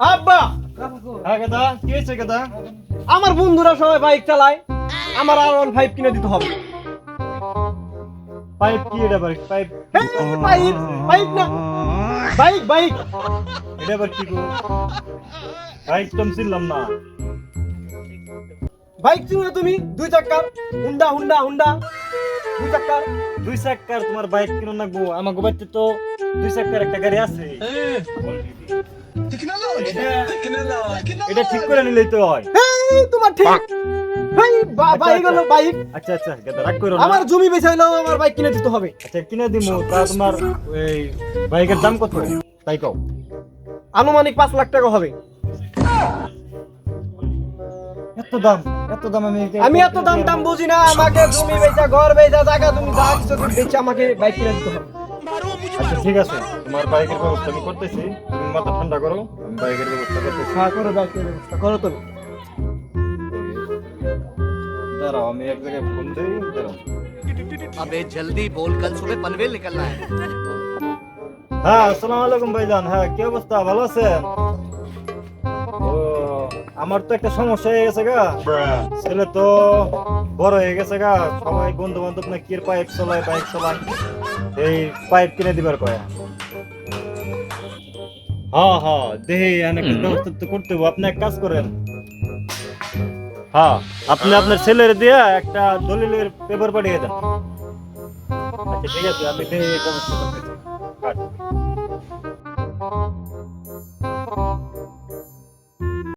আব্বা! হ্যাঁ গাদা কি হয়েছে গাদা? আমার বন্ধুরা সবাই বাইক চালায় আমার আর ওয়ান ফাইভ কিনে দিতে হবে। পাইপ কি এটা আবার পাইপ বাইক বাইক না। বাইক বাইক এটা আবার কি গো? পাইপ তো আমি চিনলাম না। বাইক চিনো তুমি? দুই চাক্কার। Honda Honda Honda. দুই চাক্কার। দুই চাক্কার তোমার বাইক কিনো না গো আমার বাড়িতে তো দুই চাক্কার একটা গাড়ি আছে। এটা- এটা ঠিক করে নিলেই তো হয়। এই তোমার ঠিক এই বাইক হলো বাইক আচ্ছা। আচ্ছা গাদা রাগ করো আমার জমি বেচে হলেও আমার বাইক কিনে দিতে হবে। আচ্ছা কিনে দিমু তা তোমার এই বাইকের দাম কত? তাই কও। আনুমানিক পাঁচ লাখ টাকা হবে। এত দাম এত দাম আমি আমি এত দাম দাম বুঝি না। আমাকে জমি বেচা ঘর বেচা জায়গা তুমি যা কিছু তুমি আমাকে বাইক কিনে দিতে হবে। আচ্ছা ঠিক আছে তোমার বাইকের ব্যবস্থা আমি করতেছি তুমি মাথা ঠান্ডা করো আমি বাইকের ব্যবস্থা করতেছি হ্যাঁ করো বাইকের ব্যবস্থা করো তুমি দাঁড়াও আমি এক জায়গায় ফোন দিই দাঁড়াও अबे जल्दी बोल कल सुबह पनवेल निकलना है হ্যাঁ আসসালামু আলাইকুম ভাইজান হ্যাঁ কি অবস্থা ভালো আছেন ও আমার তো একটা সমস্যা হয়ে গেছে গা ছেলে তো বড় হয়ে গেছে গা সবাই বন্ধু বান্ধব না কি পাইপ চলায় বাইক চলায় এই পাইপ কিনে দিবার কয়া। হ্যাঁ হ্যাঁ দেহে অনেক ব্যবস্থা তো করতে হবে আপনি এক কাজ করেন। হ্যাঁ আপনি আপনার ছেলের দিয়ে একটা দলিলের পেপার পাঠিয়ে দেন। আচ্ছা ঠিক আছে আমি দেহে ব্যবস্থা করতে।